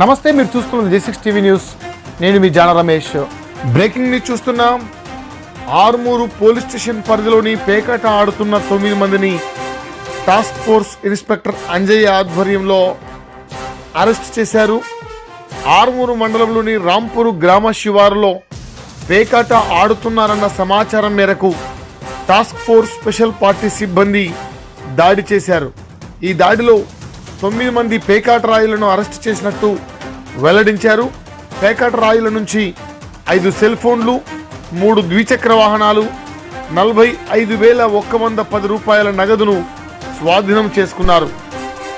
నమస్తే మీరు చూస్తున్నది జే సిక్స్ టీవీ న్యూస్ నేను మీ జాన రమేష్. బ్రేకింగ్ న్యూస్ చూస్తున్నాం. ఆర్మూరు పోలీస్ స్టేషన్ పరిధిలోని పేకాట ఆడుతున్న తొమ్మిది మందిని టాస్క్ ఫోర్స్ ఇన్స్పెక్టర్ అంజయ్య ఆధ్వర్యంలో అరెస్ట్ చేశారు. ఆర్మూరు మండలంలోని రాంపూరు గ్రామ శివారులో పేకాట ఆడుతున్నారన్న సమాచారం మేరకు టాస్క్ ఫోర్స్ స్పెషల్ పార్టీ సిబ్బంది దాడి చేశారు. ఈ దాడిలో తొమ్మిది మంది పేకాట రాయులను అరెస్ట్ చేసినట్టు వెల్లడించారు. పేకాట రాయుల నుంచి ఐదు సెల్ ఫోన్లు మూడు ద్విచక్ర వాహనాలు నలభై ఐదు వేల ఒక్క వంద పది రూపాయల నగదును స్వాధీనం చేసుకున్నారు.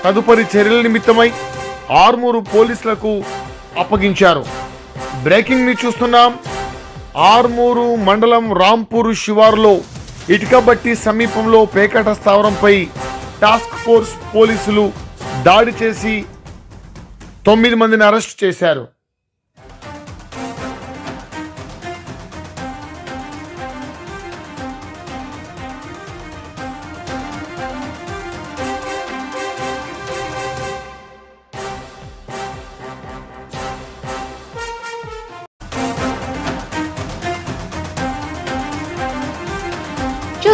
తదుపరి చర్యల నిమిత్తమై ఆర్మూరు పోలీసులకు అప్పగించారు. బ్రేకింగ్ని చూస్తున్నాం. ఆర్మూరు మండలం రాంపూరు శివారులో ఇటుకబట్టి సమీపంలో పేకాట స్థావరంపై టాస్క్ ఫోర్స్ పోలీసులు దాడి చేసి తొమ్మిది మందిని అరెస్ట్ చేశారు.